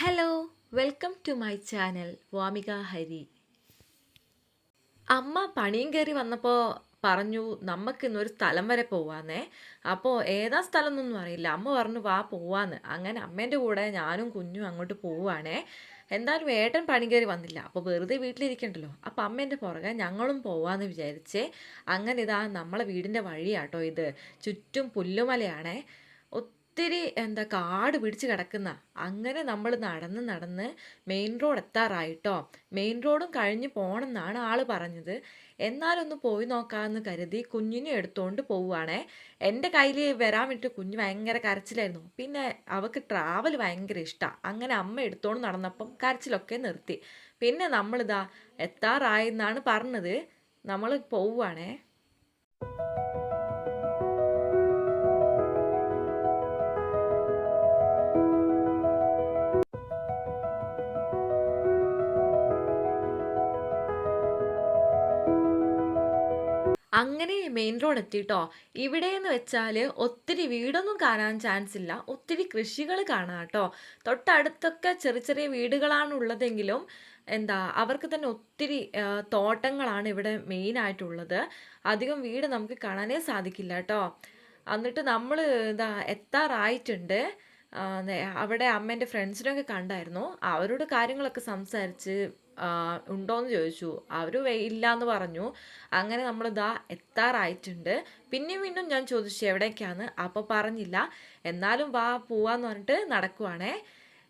Hello welcome to my channel Vamika Hari അമ്മ പണിയും കയറി വന്നപ്പോൾ പറഞ്ഞു നമുക്ക് ഇന്നൊരു സ്ഥലം വരെ പോവാന്നേ. അപ്പോൾ ഏതാ സ്ഥലം എന്നൊന്നും അറിയില്ല. അമ്മ പറഞ്ഞു വാ പോവാന്ന്. അങ്ങനെ അമ്മേന്റെ കൂടെ ഞാനും കുഞ്ഞും അങ്ങോട്ട് പോവാണേ. എന്തായാലും ഏട്ടൻ പണി കയറി വന്നില്ല. അപ്പോൾ വെറുതെ വീട്ടിലിരിക്കണ്ടല്ലോ. അപ്പോൾ അമ്മേന്റെ പുറകെ ഞങ്ങളും പോവാന്ന് വിചാരിച്ചേ. അങ്ങനെ ഇതാ നമ്മളെ വീടിന്റെ വഴിയാട്ടോ ഇത്. ചുറ്റും പുല്ലുമലയാണേ. ഒത്തിരി എന്താ കാട് പിടിച്ച് കിടക്കുന്ന അങ്ങനെ നമ്മൾ നടന്ന് നടന്ന് മെയിൻ റോഡ് എത്താറായിട്ടോ? മെയിൻ റോഡും കഴിഞ്ഞ് പോകണമെന്നാണ് ആൾ പറഞ്ഞത്. എന്നാലൊന്ന് പോയി നോക്കാമെന്ന് കരുതി കുഞ്ഞിനെ എടുത്തുകൊണ്ട് പോവുകയാണേ എന്റെ കയ്യിൽ വരാൻ വേണ്ടിയിട്ട് കുഞ്ഞ് ഭയങ്കര കരച്ചിലായിരുന്നു. പിന്നെ അവൾക്ക് ട്രാവൽ ഭയങ്കര ഇഷ്ടമാണ് അങ്ങനെ അമ്മ എടുത്തോണ്ട് നടന്നപ്പം കരച്ചിലൊക്കെ നിർത്തി. പിന്നെ നമ്മളിതാ എത്താറായെന്നാണ് പറഞ്ഞത്. നമ്മൾ പോവുകയാണേ അങ്ങനെ മെയിൻ റോഡ് എത്തിയിട്ടോ ഇവിടെ എന്ന് വെച്ചാൽ ഒത്തിരി വീടൊന്നും കാണാൻ ചാൻസ് ഇല്ല. ഒത്തിരി കൃഷികൾ കാണാം കേട്ടോ. തൊട്ടടുത്തൊക്കെ ചെറിയ ചെറിയ വീടുകളാണ് ഉള്ളതെങ്കിലും എന്താ അവർക്ക് തന്നെ ഒത്തിരി തോട്ടങ്ങളാണ് ഇവിടെ മെയിൻ ആയിട്ടുള്ളത്. അധികം വീട് നമുക്ക് കാണാനേ സാധിക്കില്ല കേട്ടോ. എന്നിട്ട് നമ്മൾ ഇതാ എത്താറായിട്ടുണ്ട്. അവിടെ അമ്മേന്റെ ഫ്രണ്ട്സിനൊക്കെ കണ്ടായിരുന്നു. അവരോട് കാര്യങ്ങളൊക്കെ സംസാരിച്ച് ഉണ്ടോയെന്ന് ചോദിച്ചു. അവർ ഇല്ല എന്ന് പറഞ്ഞു. അങ്ങനെ നമ്മൾ നമ്മളിതാ എത്താറായിട്ടുണ്ട്. പിന്നെയും വീണ്ടും ഞാൻ ചോദിച്ചു എവിടേക്കാണ് അപ്പോൾ പറഞ്ഞില്ല. എന്നാലും വാ പോവാന്ന് പറഞ്ഞിട്ട് നടക്കുവാണേ.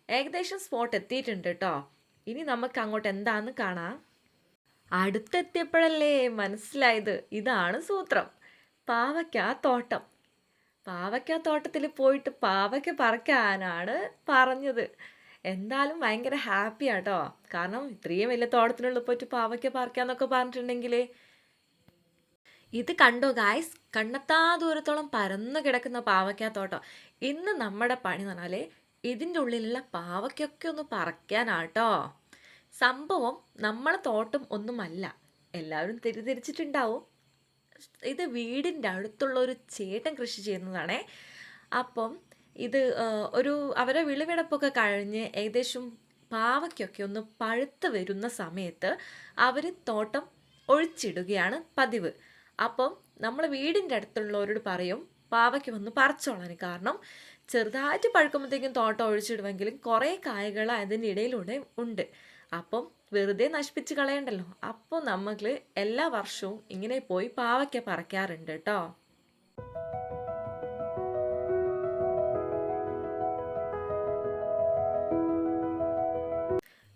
ഏകദേശം സ്പോട്ട് എത്തിയിട്ടുണ്ട് കേട്ടോ. ഇനി നമുക്ക് അങ്ങോട്ട് എന്താണെന്ന് കാണാം. അടുത്തെത്തിയപ്പോഴല്ലേ മനസ്സിലായത്. ഇതാണ് സൂത്രം. പാവയ്ക്ക തോട്ടം. പാവയ്ക്ക തോട്ടത്തിൽ പോയിട്ട് പാവയ്ക്ക പറിക്കാനാണ് പറഞ്ഞത്. എന്തായാലും ഭയങ്കര ഹാപ്പി ആട്ടോ. കാരണം ഇത്രയും വലിയ തോട്ടത്തിനുള്ളിൽ പോയിട്ട് പാവയ്ക്ക പറിക്കാന്നൊക്കെ പറഞ്ഞിട്ടുണ്ടെങ്കിൽ ഇത് കണ്ടോ ഗായ്സ് കണ്ണത്താ ദൂരത്തോളം പരന്നു കിടക്കുന്ന പാവയ്ക്കാത്തോട്ടം ഇന്ന് നമ്മുടെ പണി എന്ന് പറഞ്ഞാൽ ഇതിന്റെ ഉള്ളിലുള്ള പാവയ്ക്കൊക്കെ ഒന്ന് പറിക്കാനാട്ടോ. സംഭവം നമ്മളെ തോട്ടം ഒന്നുമല്ല. എല്ലാവരും തെറ്റിദ്ധരിച്ചിട്ടുണ്ടാവും. ഇത് വീടിന്റെ അടുത്തുള്ള ഒരു ചേട്ടൻ കൃഷി ചെയ്യുന്നതാണേ. അപ്പം ഇത് ഒരു അവരെ വിളവെടുപ്പൊക്കെ കഴിഞ്ഞ് ഏകദേശം പാവയ്ക്കൊക്കെ ഒന്ന് പഴുത്ത് വരുന്ന സമയത്ത് അവർ തോട്ടം ഒഴിച്ചിടുകയാണ് പതിവ്. അപ്പം നമ്മൾ വീടിന്റെ അടുത്തുള്ളവരോട് പറയും പാവയ്ക്ക് വന്ന് പറിച്ചോളാൻ കാരണം ചെറുതായിട്ട് പഴുക്കുമ്പോഴത്തേക്കും തോട്ടം ഒഴിച്ചിടുമെങ്കിലും കുറേ കായകൾ അതിന്റെ ഇടയിലൂടെ ഉണ്ട്. അപ്പം വെറുതെ നശിപ്പിച്ച് കളയണ്ടല്ലോ. അപ്പോൾ നമ്മൾ എല്ലാ വർഷവും ഇങ്ങനെ പോയി പാവയ്ക്ക പറിക്കാറുണ്ട് കേട്ടോ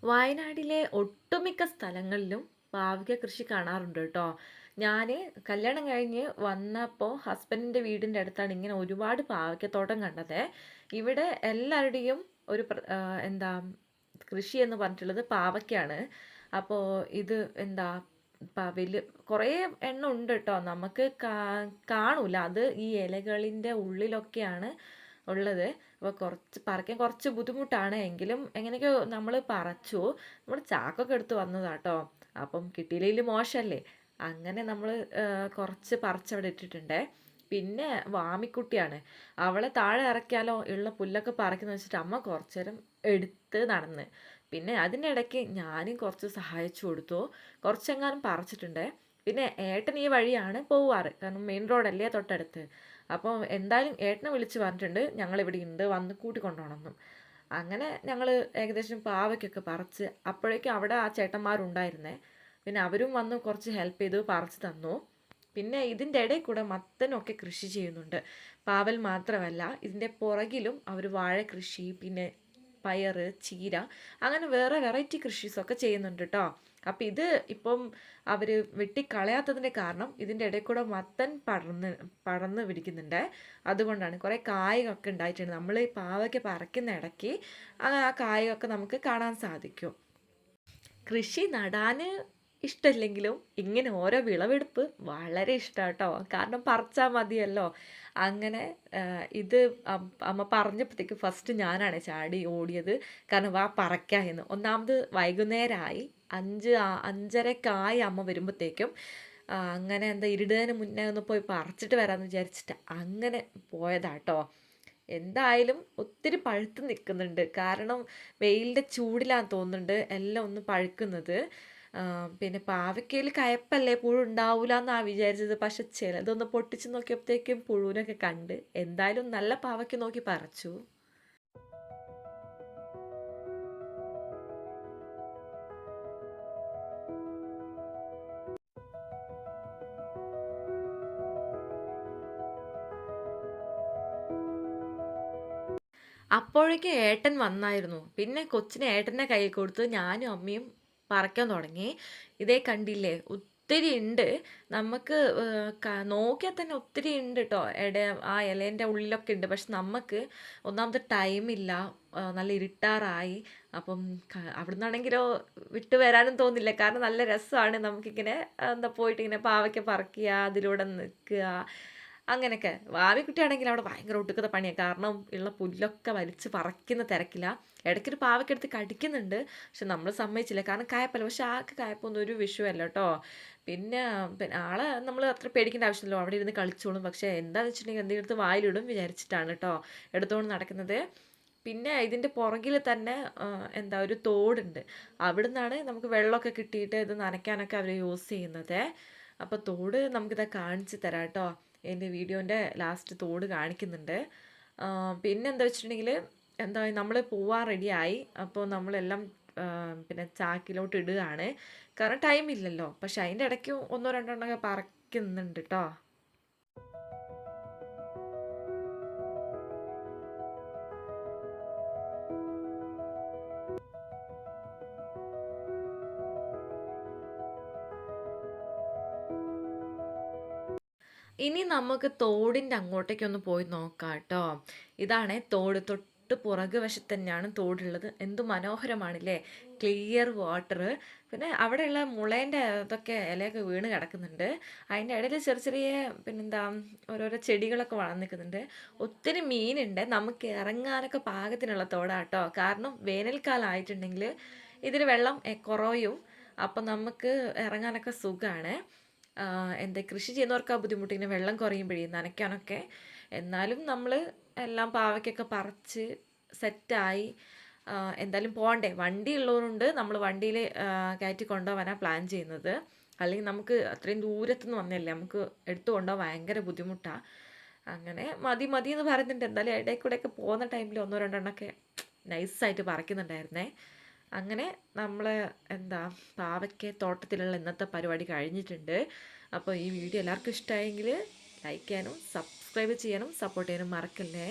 വയനാടിലെ ഒട്ടുമിക്ക സ്ഥലങ്ങളിലും പാവയ്ക്ക കൃഷി കാണാറുണ്ട് കേട്ടോ ഞാൻ കല്യാണം കഴിഞ്ഞ് വന്നപ്പോൾ ഹസ്ബൻഡിന്റെ വീടിന്റെ അടുത്താണ് ഇങ്ങനെ ഒരുപാട് പാവയ്ക്കത്തോട്ടം കണ്ടത്. ഇവിടെ എല്ലാവരുടെയും ഒരു എന്താ കൃഷി എന്ന് പറഞ്ഞിട്ടുള്ളത് പാവയ്ക്കാണ്. അപ്പോൾ ഇത് എന്താ വലിയ കുറേ എണ്ണം ഉണ്ട് കേട്ടോ നമുക്ക് കാണൂല. അത് ഈ ഇലകളിന്റെ ഉള്ളിലൊക്കെയാണ് ഉള്ളത്. അപ്പോൾ കുറച്ച് പറിക്കാൻ കുറച്ച് ബുദ്ധിമുട്ടാണ്. എങ്കിലും എങ്ങനെയൊക്കെയോ നമ്മൾ പറച്ചു. നമ്മൾ ചാക്കൊക്കെ എടുത്ത് വന്നതാട്ടോ അപ്പം കിട്ടിയില്ലെങ്കിൽ മോശമല്ലേ അങ്ങനെ നമ്മൾ കുറച്ച് പറിച്ചവിടെ ഇട്ടിട്ടുണ്ടേ. പിന്നെ വാമിക്കുട്ടിയാണ്. അവളെ താഴെ ഇറക്കിയാലോ ഉള്ള പുല്ലൊക്കെ പറിക്കുന്നു വെച്ചിട്ട് അമ്മ കുറച്ചേരം എടുത്ത് നടന്ന്. പിന്നെ അതിനിടയ്ക്ക് ഞാനും കുറച്ച് സഹായിച്ചു കൊടുത്തു. കുറച്ചെങ്ങാനും പറിച്ചിട്ടുണ്ട്. പിന്നെ ഏട്ടൻ ഈ വഴിയാണ് പോവാറ്. കാരണം മെയിൻ റോഡല്ലേ തൊട്ടടുത്ത്. അപ്പോൾ എന്തായാലും ഏട്ടനെ വിളിച്ച് പറഞ്ഞിട്ടുണ്ട്. ഞങ്ങൾ ഇവിടെ ഉണ്ട്. വന്ന് കൂട്ടിക്കൊണ്ടുപോകണമെന്നും. അങ്ങനെ ഞങ്ങൾ ഏകദേശം പാവയ്ക്കൊക്കെ പറിച്ച് അപ്പോഴേക്കും അവിടെ ആ ചേട്ടന്മാരുണ്ടായിരുന്നേ. പിന്നെ അവരും വന്ന് കുറച്ച് ഹെൽപ്പ് ചെയ്ത് പറിച്ച് തന്നു. പിന്നെ ഇതിന്റെ ഇടയിൽ കൂടെ മത്തനൊക്കെ കൃഷി ചെയ്യുന്നുണ്ട്. പാവൽ മാത്രമല്ല ഇതിന്റെ പുറകിലും അവർ വാഴ കൃഷി പിന്നെ പയർ ചീര അങ്ങനെ വേറെ വെറൈറ്റി കൃഷീസൊക്കെ ചെയ്യുന്നുണ്ട് കേട്ടോ. അപ്പം ഇത് ഇപ്പം അവർ വെട്ടിക്കളയാത്തതിന്റെ കാരണം ഇതിന്റെ ഇടയിൽ കൂടെ മത്തൻ പടർന്ന് പടർന്ന് പിടിക്കുന്നുണ്ട്. അതുകൊണ്ടാണ് കുറേ കായൊക്കെ ഉണ്ടായിട്ടുണ്ട്. നമ്മൾ ഈ പാവയ്ക്ക് പറിക്കുന്ന ഇടയ്ക്ക് ആ ആ നമുക്ക് കാണാൻ സാധിക്കും. കൃഷി നടാൻ ഇഷ്ടമില്ലെങ്കിലും ഇങ്ങനെ ഓരോ വിളവെടുപ്പ് വളരെ ഇഷ്ടമാണ് കേട്ടോ കാരണം പറിച്ചാൽ മതിയല്ലോ. അങ്ങനെ ഇത് അമ്മ പറഞ്ഞപ്പോഴത്തേക്ക് ഫസ്റ്റ് ഞാനാണ് ചാടി ഓടിയത്. കാരണം വാ പറിക്കാം എന്ന്. ഒന്നാമത് വൈകുന്നേരമായി അഞ്ച് അഞ്ചരക്കായി അമ്മ വരുമ്പോഴത്തേക്കും അങ്ങനെ എന്താ ഇരുടേന് മുന്നേ ഒന്ന് പോയി പറിച്ചിട്ട് വരാമെന്ന് വിചാരിച്ചിട്ട് അങ്ങനെ പോയതാട്ടോ. എന്തായാലും ഒത്തിരി പഴുത്ത് നിൽക്കുന്നുണ്ട്. കാരണം വെയിലിന്റെ ചൂടിലാന്ന് തോന്നുന്നുണ്ട് എല്ലാം ഒന്ന് പഴുക്കുന്നത്. പിന്നെ പാവയ്ക്കയിൽ കയപ്പല്ലേ? പുഴു ഉണ്ടാവില്ല എന്നാ വിചാരിച്ചത്. പക്ഷെ ചിലതൊന്ന് പൊട്ടിച്ച് നോക്കിയപ്പോഴത്തേക്കും പുഴുവിനൊക്കെ കണ്ട്. എന്തായാലും നല്ല പാവയ്ക്ക നോക്കി പറിച്ചു. അപ്പോഴേക്കും ഏട്ടൻ വന്നായിരുന്നു. പിന്നെ കൊച്ചിനെ ഏട്ടന്റെ കയ്യിൽ കൊടുത്ത് ഞാനും അമ്മയും പറിക്കാൻ തുടങ്ങി. ഇതേ കണ്ടില്ലേ ഒത്തിരി ഉണ്ട്. നമുക്ക് നോക്കിയാൽ തന്നെ ഒത്തിരി ഉണ്ട് കേട്ടോ എടെ ആ ഇലേന്റെ ഉള്ളിലൊക്കെ ഉണ്ട്. പക്ഷെ നമുക്ക് ഒന്നാമത് ടൈമില്ല. നല്ല ഇരുട്ടാറായി. അപ്പം അവിടെ അവിടുന്നാണെങ്കിലോ വിട്ടു വരാനും തോന്നില്ല. കാരണം നല്ല രസമാണ് നമുക്കിങ്ങനെ എന്താ പോയിട്ട് ഇങ്ങനെ പാവയ്ക്ക പറിക്കുക, അതിലൂടെ നിൽക്കുക. അങ്ങനെയൊക്കെ. വാവിക്കുട്ടിയാണെങ്കിൽ അവിടെ ഭയങ്കര ഒടുക്കത്തെ പണിയാണ് കാരണം ഉള്ള പുല്ലൊക്കെ വലിച്ച് പറിക്കുന്ന തിരക്കില ഇടയ്ക്കൊരു പാവയ്ക്ക് എടുത്ത് കടിക്കുന്നുണ്ട്. പക്ഷെ നമ്മൾ സമ്മതിച്ചില്ല. കാരണം കായപ്പല്ല. പക്ഷെ ആൾക്ക് കായപ്പൊന്നും ഒരു വിഷയമല്ല കേട്ടോ പിന്നെ പിന്നെ ആളെ നമ്മൾ അത്ര പേടിക്കേണ്ട ആവശ്യമില്ലല്ലോ. അവിടെ ഇരുന്ന് കളിച്ചോളും. പക്ഷേ എന്താണെന്ന് വെച്ചിട്ടുണ്ടെങ്കിൽ എന്തെങ്കിലും എടുത്ത് വായിലിടും വിചാരിച്ചിട്ടാണ് കേട്ടോ എടുത്തുകൊണ്ട് നടക്കുന്നത്. പിന്നെ ഇതിന്റെ പുറകിൽ തന്നെ എന്താ ഒരു തോടുണ്ട്. അവിടെ നിന്നാണ് നമുക്ക് വെള്ളമൊക്കെ കിട്ടിയിട്ട് ഇത് നനയ്ക്കാനൊക്കെ അവർ യൂസ് ചെയ്യുന്നത്. അപ്പോൾ തോട് നമുക്കിതാ കാണിച്ച് തരാം ട്ടോ. എന്റെ വീഡിയോന്റെ ലാസ്റ്റ് തോട് കാണിക്കുന്നുണ്ട്. പിന്നെ എന്താ വെച്ചിട്ടുണ്ടെങ്കിൽ എന്താ നമ്മൾ പോവാൻ റെഡിയായി. അപ്പോൾ നമ്മളെല്ലാം പിന്നെ ചാക്കിലോട്ട് ഇടുകയാണ്. കാരണം ടൈമില്ലല്ലോ. പക്ഷെ അതിന്റെ ഇടയ്ക്ക് ഒന്നോ രണ്ടോ എണ്ണമൊക്കെ പറക്കുന്നുണ്ട് ട്ടോ. ഇനി നമുക്ക് തോടിന്റെ അങ്ങോട്ടേക്കൊന്ന് പോയി നോക്കാം കേട്ടോ ഇതാണേ തോട്. തൊട്ട് പുറക് വശത്ത് തന്നെയാണ് തോടുള്ളത്. എന്ത് മനോഹരമാണല്ലേ. Clear water. പിന്നെ അവിടെയുള്ള മുളേന്റെ അതൊക്കെ ഇലയൊക്കെ വീണ് കിടക്കുന്നുണ്ട്. അതിന്റെ ഇടയിൽ ചെറിയ ചെറിയ പിന്നെന്താ ഓരോരോ ചെടികളൊക്കെ വളർന്നു നിൽക്കുന്നുണ്ട്. ഒത്തിരി മീനുണ്ട്. നമുക്ക് ഇറങ്ങാനൊക്കെ പാകത്തിനുള്ള തോടാട്ടോ. കാരണം വേനൽക്കാലം ആയിട്ടുണ്ടെങ്കിൽ ഇതിൽ വെള്ളം കുറയും. അപ്പം നമുക്ക് ഇറങ്ങാനൊക്കെ സുഖമാണ്. എന്താ കൃഷി ചെയ്യുന്നവർക്ക് ആ ബുദ്ധിമുട്ട്. ഇങ്ങനെ വെള്ളം കുറയുമ്പോഴേ നനയ്ക്കാനൊക്കെ. എന്നാലും നമ്മൾ എല്ലാം പാവയ്ക്കൊക്കെ പറിച്ച് സെറ്റായി. എന്തായാലും പോകണ്ടേ വണ്ടി ഉള്ളതുകൊണ്ട് നമ്മൾ വണ്ടിയിൽ കയറ്റി കൊണ്ടുപോകാനാണ് പ്ലാൻ ചെയ്യുന്നത്. അല്ലെങ്കിൽ നമുക്ക് അത്രയും ദൂരത്തുനിന്ന് വന്നതല്ലേ. നമുക്ക് എടുത്തു കൊണ്ടുപോകാൻ ഭയങ്കര ബുദ്ധിമുട്ടാണ് അങ്ങനെ മതി മതി എന്ന് പറയുന്നുണ്ട്. എന്തായാലും ഇടയിൽ കൂടെയൊക്കെ പോകുന്ന ടൈമിൽ ഒന്നോ രണ്ടെണ്ണമൊക്കെ നൈസായിട്ട് പറിക്കുന്നുണ്ടായിരുന്നേ. അങ്ങനെ നമ്മൾ എന്താ പാവയ്ക്ക തോട്ടത്തിലുള്ള ഇന്നത്തെ പരിപാടി കഴിഞ്ഞിട്ടുണ്ട്. അപ്പോൾ ഈ വീഡിയോ എല്ലാവർക്കും ഇഷ്ടമായെങ്കിൽ ലൈക്ക് ചെയ്യാനും സബ്സ്ക്രൈബ് ചെയ്യാനും സപ്പോർട്ട് ചെയ്യാനും മറക്കല്ലേ.